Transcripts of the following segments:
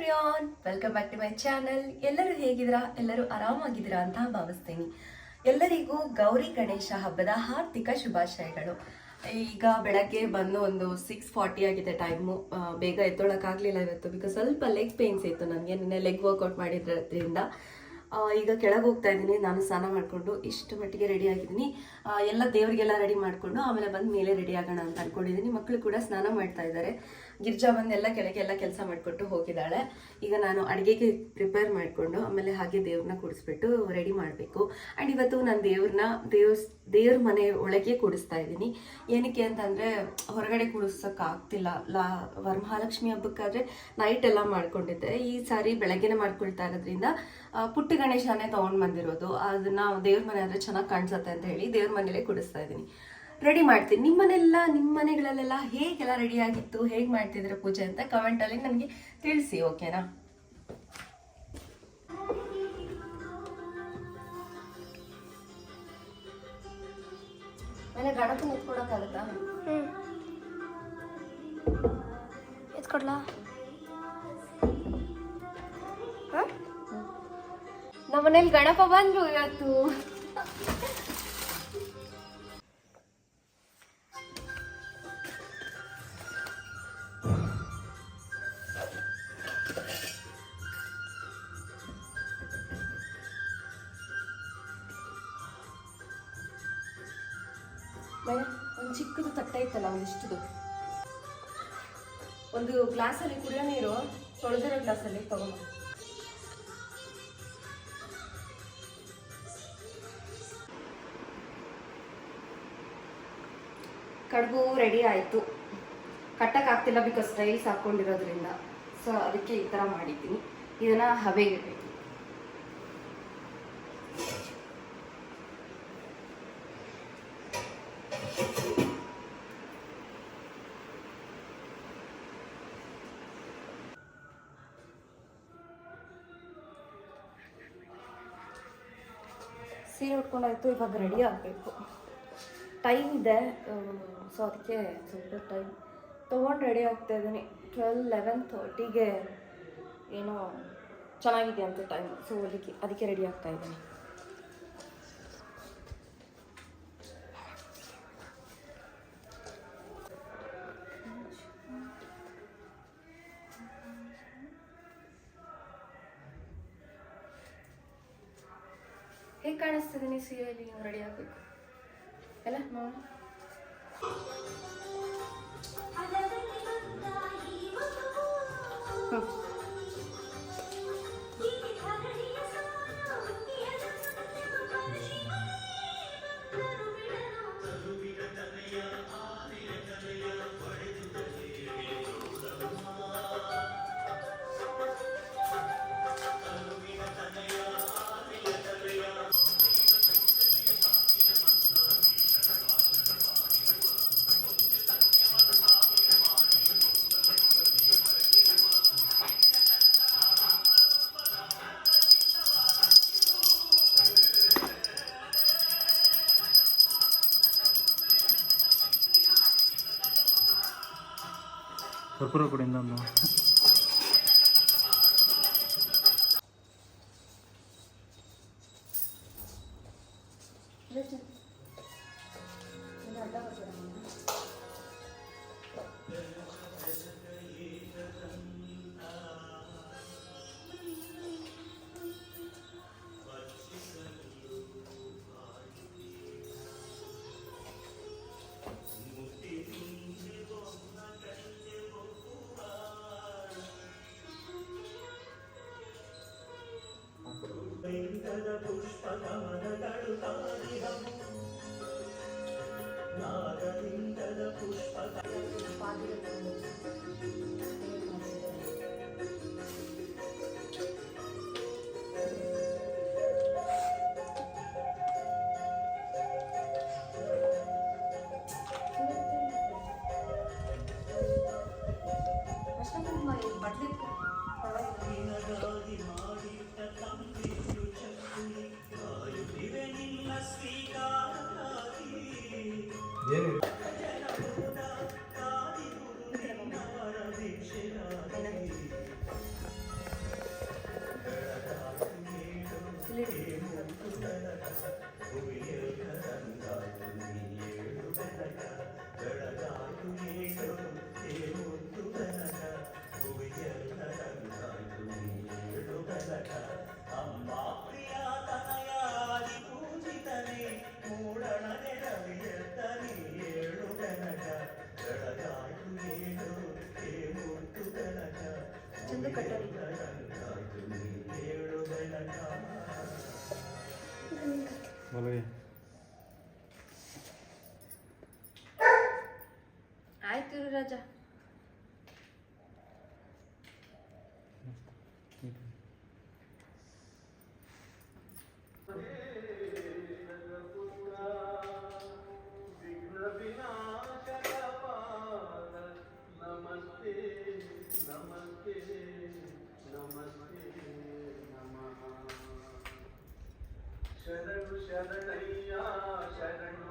Everyone, welcome back to my channel. ಎಲ್ಲರೂ ಹೇಗಿದ್ದೀರಾ? ಎಲ್ಲರೂ ಆರಾಮಾಗಿದ್ದೀರಾ ಅಂತ ಭಾವಿಸ್ತೀನಿ. ಎಲ್ಲರಿಗೂ ಗೌರಿ ಗಣೇಶ ಹಬ್ಬದ ಹಾರ್ದಿಕ ಶುಭಾಶಯಗಳು. ಈಗ ಬೆಳಗ್ಗೆ ಬಂದು ಒಂದು ಸಿಕ್ಸ್ ಫಾರ್ಟಿ ಆಗಿದೆ ಟೈಮು ಬೇಗ ಎದ್ದೊಳಕ್ಕಾಗಲಿಲ್ಲ ಇವತ್ತು ಬಿಕಾಸ್ ಸ್ವಲ್ಪ ಲೆಗ್ ಪೇನ್ಸ್ ಇತ್ತು ನನಗೆ ನಿನ್ನೆ ಲೆಗ್ ವರ್ಕೌಟ್ ಮಾಡಿದ್ರಿಂದ ಈಗ ಕೆಳಗೆ ಹೋಗ್ತಾ ಇದ್ದೀನಿ. ನಾನು ಸ್ನಾನ ಮಾಡಿಕೊಂಡು ಇಷ್ಟು ಮಟ್ಟಿಗೆ ರೆಡಿ ಆಗಿದ್ದೀನಿ. ಎಲ್ಲ ದೇವರಿಗೆಲ್ಲ ರೆಡಿ ಮಾಡಿಕೊಂಡು ಆಮೇಲೆ ಬಂದು ಮೇಲೆ ರೆಡಿ ಆಗೋಣ ಅಂತ ಅಂದ್ಕೊಂಡಿದ್ದೀನಿ ಮಕ್ಕಳು ಕೂಡ ಸ್ನಾನ ಮಾಡ್ತಾ ಇದ್ದಾರೆ. ಗಿರ್ಜಾ ಬಂದು ಎಲ್ಲ ಕೆಳಗೆ ಎಲ್ಲ ಕೆಲಸ ಮಾಡಿಕೊಟ್ಟು ಹೋಗಿದ್ದಾಳೆ. ಈಗ ನಾನು ಅಡುಗೆಗೆ ಪ್ರಿಪೇರ್ ಮಾಡಿಕೊಂಡು ಆಮೇಲೆ ಹಾಗೆ ದೇವ್ರನ್ನ ಕೂಡಿಸ್ಬಿಟ್ಟು ರೆಡಿ ಮಾಡಬೇಕು. ಆ್ಯಂಡ್ ಇವತ್ತು ನಾನು ದೇವ್ರನ್ನ ದೇವ್ಸ್ ದೇವ್ರ ಮನೆ ಒಳಗೆ ಕೂಡಿಸ್ತಾ ಇದ್ದೀನಿ. ಏನಕ್ಕೆ ಅಂತಂದರೆ, ಹೊರಗಡೆ ಕೂಡಿಸೋಕ್ಕಾಗ್ತಿಲ್ಲ ಲಾ, ವರಮಹಾಲಕ್ಷ್ಮಿ ಹಬ್ಬಕ್ಕಾದರೆ ನೈಟ್ ಎಲ್ಲ ಮಾಡ್ಕೊಂಡಿದ್ದೆ. ಈ ಸಾರಿ ಬೆಳಗ್ಗೆನೆ ಮಾಡ್ಕೊಳ್ತಾ ಇರೋದ್ರಿಂದ ಪುಟ್ಟ ಗಣೇಶನೇ ತೊಗೊಂಡು ಬಂದಿರೋದು. ಅದನ್ನು ದೇವ್ರ ಮನೆ ಆದರೆ ಚೆನ್ನಾಗಿ ಕಾಣಿಸುತ್ತೆ ಅಂತ ಹೇಳಿ ದೇವ್ರ ಮನೇಲೇ ಕೂಡಿಸ್ತಾ ಇದ್ದೀನಿ. ರೆಡಿ ಮಾಡ್ತೀನಿ. ನಿಮ್ಮನೆಲ್ಲ ನಿಮ್ಮ ಮನೆಗಳಲ್ಲೆಲ್ಲ ಹೇಗೆಲ್ಲ ರೆಡಿ ಆಗಿತ್ತು ಹೇಗೆ ಮಾಡ್ತಿದ್ರೆ ಪೂಜೆ ಅಂತ ಕಮೆಂಟಲ್ಲಿ ನನಗೆ ತಿಳಿಸಿ ಓಕೆನಾ ಮನೆ ಗಣಪನ ಎತ್ಕೊಡಕ್ಕಾಗತ್ತಾ ಎತ್ಕೊಡ್ಲಾ? ನಮ್ಮ ಮನೇಲಿ ಗಣಪ ಬಂದ್ರು ಇವತ್ತು. ಒಂದು ಚಿಕ್ಕದು ತಟ್ಟೆ ಇತ್ತಲ್ಲ, ಒಂದಿಷ್ಟದು. ಒಂದು ಗ್ಲಾಸಲ್ಲಿ ಕುಡಿಯೋ ನೀರು, ತೊಳೆದಿರೋ ಗ್ಲಾಸಲ್ಲಿ ತಗೊಂಡು ಕಡುಬು ರೆಡಿ ಆಯಿತು. ಕಟ್ಟಕ್ಕಾಗ್ತಿಲ್ಲ ಬಿಕಾಸ್ ಸ್ಟೈಲ್ಸ್ ಹಾಕ್ಕೊಂಡಿರೋದ್ರಿಂದ ಸೊ ಅದಕ್ಕೆ ಈ ಥರ ಮಾಡಿದ್ದೀನಿ. ಇದನ್ನು ಹಬೆಗೆ ಸೀರೆ ಉಟ್ಕೊಂಡಾಯ್ತು ಇವಾಗ ರೆಡಿ ಆಗಬೇಕು. ಟೈಮ್ ಇದೆ ಸೊ ಅದಕ್ಕೆ ಸ್ವಲ್ಪ ಟೈಮ್ ತೊಗೊಂಡು ರೆಡಿ ಆಗ್ತಾ ಇದ್ದೀನಿ. ಟ್ವೆಲ್ ಲೆವೆನ್ ತರ್ಟಿಗೆ ಏನೋ ಚೆನ್ನಾಗಿದೆ ಅಂತ ಟೈಮ್ ಸೊ ಅದಕ್ಕೆ ಅದಕ್ಕೆ ರೆಡಿ ಆಗ್ತಾ ಇದ್ದೀನಿ. ಹೇಗೆ ನೀ ಸೀರೆಯಲ್ಲಿ ನೀವು ರೆಡಿ ಆಗಬೇಕು. ಎಲ್ಲ ನೋಡೋಣ ಹ್ಞೂ ಕರ್ಪೂರ ಕೊಡಿಂದ గగ పుష్పకమనగడుతాదిహము నాగలింగద పుష్పక పాదయత్రము ಏನು శరణయ్యా శరణు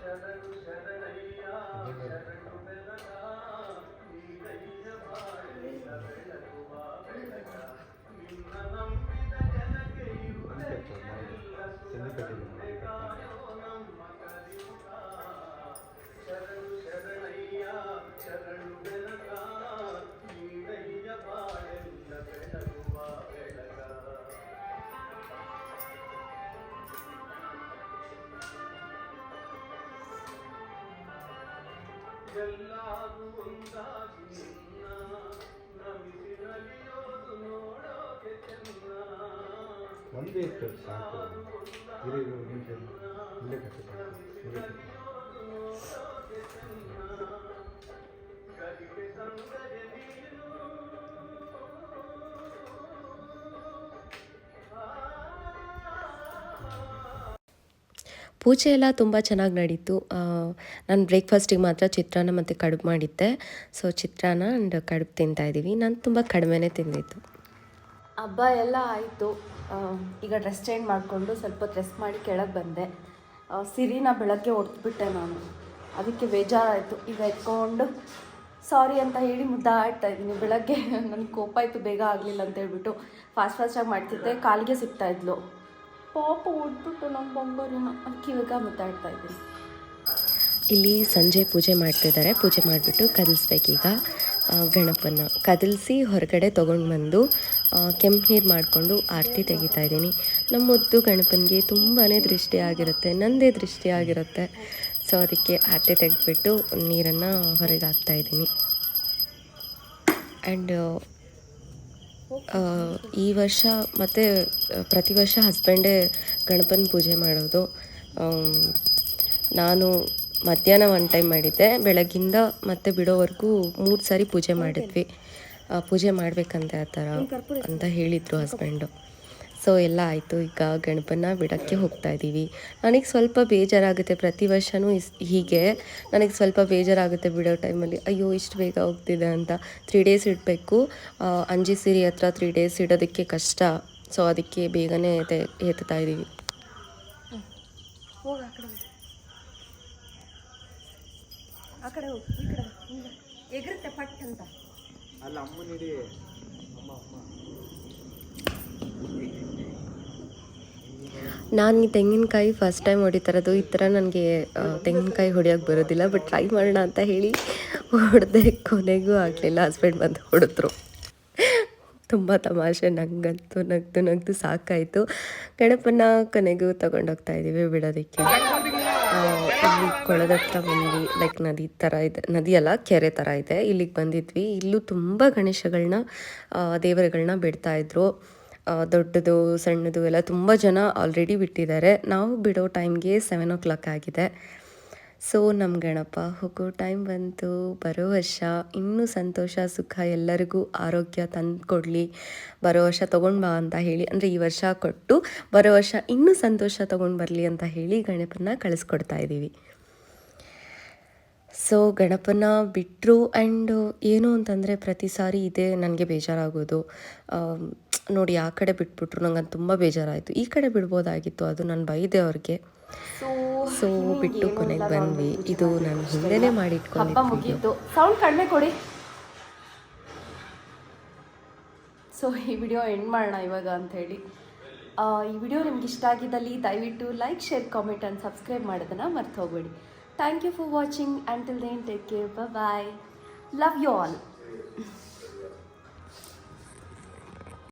శరణు శరణయ్యా శరణు వెనగా నీ దయ్య పాడైన వెనకుమా వెనగా నిన్న నంబిన జనకై ఉలకెల్ల సుఖ ಎಲ್ಲರೂ ಒಂದಾಗಿ ನಿನ್ನ ನಮಿಸಿ ನಲಿಯೋದು ನೋಡೋಕೆ ಚೆನ್ನ ಒಂದೇ ಇತ್ತು ಸಾಕು ಇರು ಇರು ಒಂದು ನಿಮಿಷ ಇಲ್ಲೇ ಕಟ್ಟು ಪೂಜೆ ಎಲ್ಲ ತುಂಬ ಚೆನ್ನಾಗಿ ನಡೀತು. ನಾನು ಬ್ರೇಕ್ಫಾಸ್ಟಿಗೆ ಮಾತ್ರ ಚಿತ್ರಾನ್ನ ಮತ್ತು ಕಡುಬು ಮಾಡಿದ್ದೆ. ಸೊ ಚಿತ್ರಾನ್ನ ಆ್ಯಂಡ್ ಕಡುಬು ತಿಂತಾ ಇದ್ದೀವಿ. ನಾನು ತುಂಬ ಕಡಿಮೆನೇ ತಿಂದಿದ್ದು. ಹಬ್ಬ ಎಲ್ಲ ಆಯಿತು. ಈಗ ಡ್ರೆಸ್ ಚೇಂಜ್ ಮಾಡಿಕೊಂಡು ಸ್ವಲ್ಪ ಡ್ರೆಸ್ ಮಾಡಿ ಕೆಳಗೆ ಬಂದೆ. ಸಿರಿನ ಬೆಳಗ್ಗೆ ಹೊಡೆದ್ಬಿಟ್ಟೆ ನಾನು. ಅದಕ್ಕೆ ಬೇಜಾರಾಯಿತು. ಈಗ ಎತ್ಕೊಂಡು, ಸಾರಿ ಅಂತ ಹೇಳಿ ಮುದ್ದಾಡ್ತಾ ಇದ್ದೀನಿ. ಬೆಳಗ್ಗೆ ನನಗೆ ಕೋಪ ಇತ್ತು ಬೇಗ ಆಗಲಿಲ್ಲ ಅಂತ ಹೇಳ್ಬಿಟ್ಟು ಫಾಸ್ಟ್ ಫಾಸ್ಟಾಗಿ ಮಾಡ್ತಿದ್ದೆ. ಕಾಲಿಗೆ ಸಿಗ್ತಾ ಇದ್ಲು. ಪಾಪ ಓಡ್ಬಿಟ್ಟು ನಮ್ಮ ಬೊಂಬರಿನ ಇವಾಗ ಮುದ್ದಾಡ್ತಾ ಇದ್ದೀನಿ ಇಲ್ಲಿ ಸಂಜೆ ಪೂಜೆ ಮಾಡ್ತಿದ್ದಾರೆ. ಪೂಜೆ ಮಾಡಿಬಿಟ್ಟು ಕದಲ್ಸ್ಬೇಕೀಗ ಗಣಪನ್ನ ಗಣಪನ ಕದಲಿಸಿ ಹೊರಗಡೆ ತೊಗೊಂಡು ಬಂದು ಕೆಂಪು ನೀರು ಮಾಡಿಕೊಂಡು ಆರತಿ ತೆಗಿತಾ ಇದ್ದೀನಿ. ನಮ್ಮ ಮುದ್ದು ಗಣಪನಿಗೆ ತುಂಬಾ ದೃಷ್ಟಿ ಆಗಿರುತ್ತೆ, ನಂದೇ ದೃಷ್ಟಿ ಆಗಿರುತ್ತೆ. ಸೊ ಅದಕ್ಕೆ ಆರತಿ ತೆಗೆದ್ಬಿಟ್ಟು ನೀರನ್ನು ಹೊರಗೆ ಹಾಕ್ತಾಯಿದ್ದೀನಿ ಆ್ಯಂಡ್ ಈ ವರ್ಷ ಮತ್ತು ಪ್ರತಿ ವರ್ಷ ಹಸ್ಬೆಂಡೇ ಗಣಪನ ಪೂಜೆ ಮಾಡೋದು. ನಾನು ಮಧ್ಯಾಹ್ನ ಒನ್ ಟೈಮ್ ಮಾಡಿದ್ದೆ. ಬೆಳಗ್ಗಿಂದ ಮತ್ತೆ ಬಿಡೋವರೆಗೂ ಮೂರು ಸಾರಿ ಪೂಜೆ ಮಾಡಿದ್ವಿ. ಪೂಜೆ ಮಾಡಬೇಕಂತೆ ಆ ಥರ ಅಂತ ಹೇಳಿದರು ಹಸ್ಬೆಂಡು ಸೊ ಎಲ್ಲ ಆಯಿತು. ಈಗ ಗಣಪನ ಬಿಡೋಕ್ಕೆ ಹೋಗ್ತಾ ಇದ್ದೀವಿ. ನನಗೆ ಸ್ವಲ್ಪ ಬೇಜಾರಾಗುತ್ತೆ. ಪ್ರತಿ ವರ್ಷವೂ ಇಸ್ ಹೀಗೆ. ನನಗೆ ಸ್ವಲ್ಪ ಬೇಜಾರಾಗುತ್ತೆ ಬಿಡೋ ಟೈಮಲ್ಲಿ. ಅಯ್ಯೋ ಇಷ್ಟು ಬೇಗ ಹೋಗ್ತಿದೆ ಅಂತ. ತ್ರೀ ಡೇಸ್ ಇಡಬೇಕು. ಅಂಜಿ ಸಿರಿ ಹತ್ರ ತ್ರೀ ಡೇಸ್ ಇಡೋದಕ್ಕೆ ಕಷ್ಟ. ಸೊ ಅದಕ್ಕೆ ಬೇಗನೆ ಎತ್ತಾ ಎತ್ತುತ್ತಾ ಇದ್ದೀವಿ ಅಲ್ಲ ಅಮ್ಮನಿಡಿ ಅಮ್ಮ ಅಮ್ಮ. ನಾನು ಈ ತೆಂಗಿನಕಾಯಿ ಫಸ್ಟ್ ಟೈಮ್ ಹೊಡಿತಾರದು ಈ ಥರ ನನಗೆ ತೆಂಗಿನಕಾಯಿ ಹೊಡಿಯೋಕ್ಕೆ ಬರೋದಿಲ್ಲ ಬಟ್ ಟ್ರೈ ಮಾಡೋಣ ಅಂತ ಹೇಳಿ ಹೊಡೆದೆ ಕೊನೆಗೂ ಆಗಲಿಲ್ಲ ಹಸ್ಬೆಂಡ್ ಬಂದು ಹೊಡೆದ್ರು. ತುಂಬ ತಮಾಷೆ ನಂಗಂತೂ ನಗ್ದು ನಗ್ದು ಸಾಕಾಯಿತು. ಗಣಪನ ಕೊನೆಗೂ ತೊಗೊಂಡೋಗ್ತಾ ಇದ್ದೀವಿ ಬಿಡೋದಕ್ಕೆ. ಇಲ್ಲಿ ಕೊಳದ ಬಂದ್ವಿ ಲೈಕ್ ನದಿ ಥರ ಇದೆ ನದಿಯಲ್ಲ ಕೆರೆ ಥರ ಇದೆ. ಇಲ್ಲಿಗೆ ಬಂದಿದ್ವಿ. ಇಲ್ಲೂ ತುಂಬ ಗಣೇಶಗಳನ್ನ ದೇವರುಗಳನ್ನ ಬಿಡ್ತಾ ಇದ್ರು. ಆ, ದೊಡ್ಡದು, ಸಣ್ಣದು ಎಲ್ಲ ತುಂಬ ಜನ ಆಲ್ರೆಡಿ ಬಿಟ್ಟಿದ್ದಾರೆ. ನಾವು ಬಿಡೋ ಟೈಮ್ಗೆ ಸೆವೆನ್ ಓ ಕ್ಲಾಕ್ ಆಗಿದೆ. ಸೊ ನಮ್ಮ ಗಣಪ, ಹೋಗೋ ಟೈಮ್ ಬಂತು. ಬರೋ ವರ್ಷ, ಇನ್ನೂ ಸಂತೋಷ, ಸುಖ, ಎಲ್ಲರಿಗೂ ಆರೋಗ್ಯ ತಂದು ಕೊಡಲಿ. ಬರೋ ವರ್ಷ ತೊಗೊಂಡು ಬಾ ಅಂತ ಹೇಳಿ, ಅಂದರೆ ಈ ವರ್ಷ ಕೊಟ್ಟು ಬರೋ ವರ್ಷ ಇನ್ನೂ ಸಂತೋಷ ತೊಗೊಂಡು ಬರಲಿ ಅಂತ ಹೇಳಿ ಗಣಪನ ಕಳಿಸ್ಕೊಡ್ತಾ ಇದ್ದೀವಿ ಸೊ ಗಣಪನ ಬಿಟ್ಟರು ಆ್ಯಂಡ್ ಏನು ಅಂತಂದರೆ ಪ್ರತಿ ಸಾರಿ ಇದೇ ನನಗೆ ಬೇಜಾರಾಗೋದು. ನೋಡಿ ಆ ಕಡೆ ಬಿಟ್ಬಿಟ್ರು. ನಂಗೆ ಅದು ತುಂಬ ಬೇಜಾರಾಯಿತು. ಈ ಕಡೆ ಬಿಡ್ಬೋದಾಗಿತ್ತು ಅದು ನಾನು ಬೈದೆ ಅವ್ರಿಗೆ. ಸೊ ಬಿಟ್ಟು ಕೊನೆಗೆ ಬಂದ್ವಿ. ಇದು ನಾನು ಹಿಂದೆನೇ ಮಾಡಿಟ್ಕೊಂಡು ಮುಗೀತು. ಸೌಂಡ್ ಕಡಿಮೆ ಕೊಡಿ. ಸೊ ಈ ವಿಡಿಯೋ ಎಂಡ್ ಮಾಡೋಣ ಇವಾಗ ಅಂತ ಹೇಳಿ. ಆ, ಈ ವಿಡಿಯೋ ನಿಮ್ಗೆ ಇಷ್ಟ ಆಗಿದ್ದಲ್ಲಿ ದಯವಿಟ್ಟು like share comment and subscribe ಮಾಡೋದನ್ನು ಮರ್ತು ಹೋಗಬೇಡಿ. Thank you for watching and till then take care bye love you all